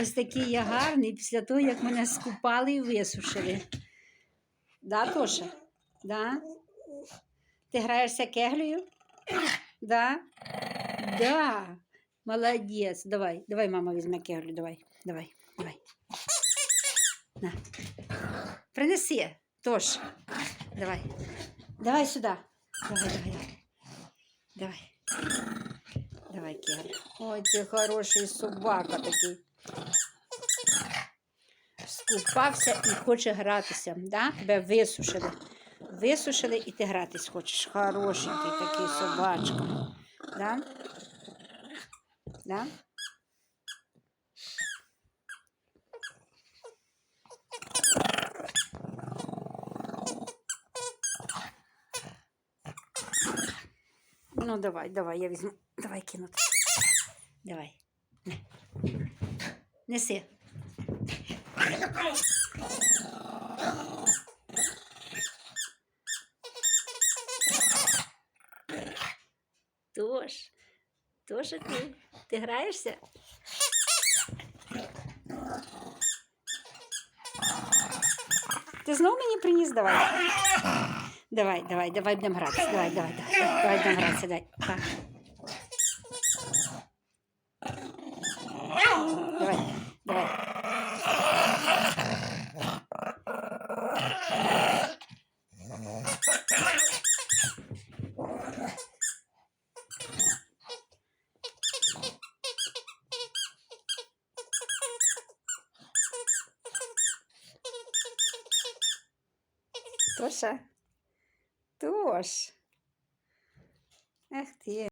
ось такий я гарний після того, як мене скупали і висушили. Да, Тоша? Да? Ти граєшся кеглею? Да? Да. Молодець. Давай, давай, мама візьме кеглю. Давай, давай, давай. На. Принеси. Тош. Давай. Давай сюди. Давай, давай, давай. Давай. Кеглю. Ой, ти хороший собака такий. Скупався і хоче гратися. Да? Тебе висушили. Висушили і ти гратись хочеш. Хорошенький такий собачка. Да? Да? Ну, давай, давай, я візьму. Давай кинути. Давай. На. Неси. Тож, тож ти, ти граєшся? Ти знов мені приніс? Давай. Давай, давай, давай будемо гратися. Давай, давай, давай. Давай будемо гратися. Дай. Так. Давай, Tosha. Tosh. Echt hier.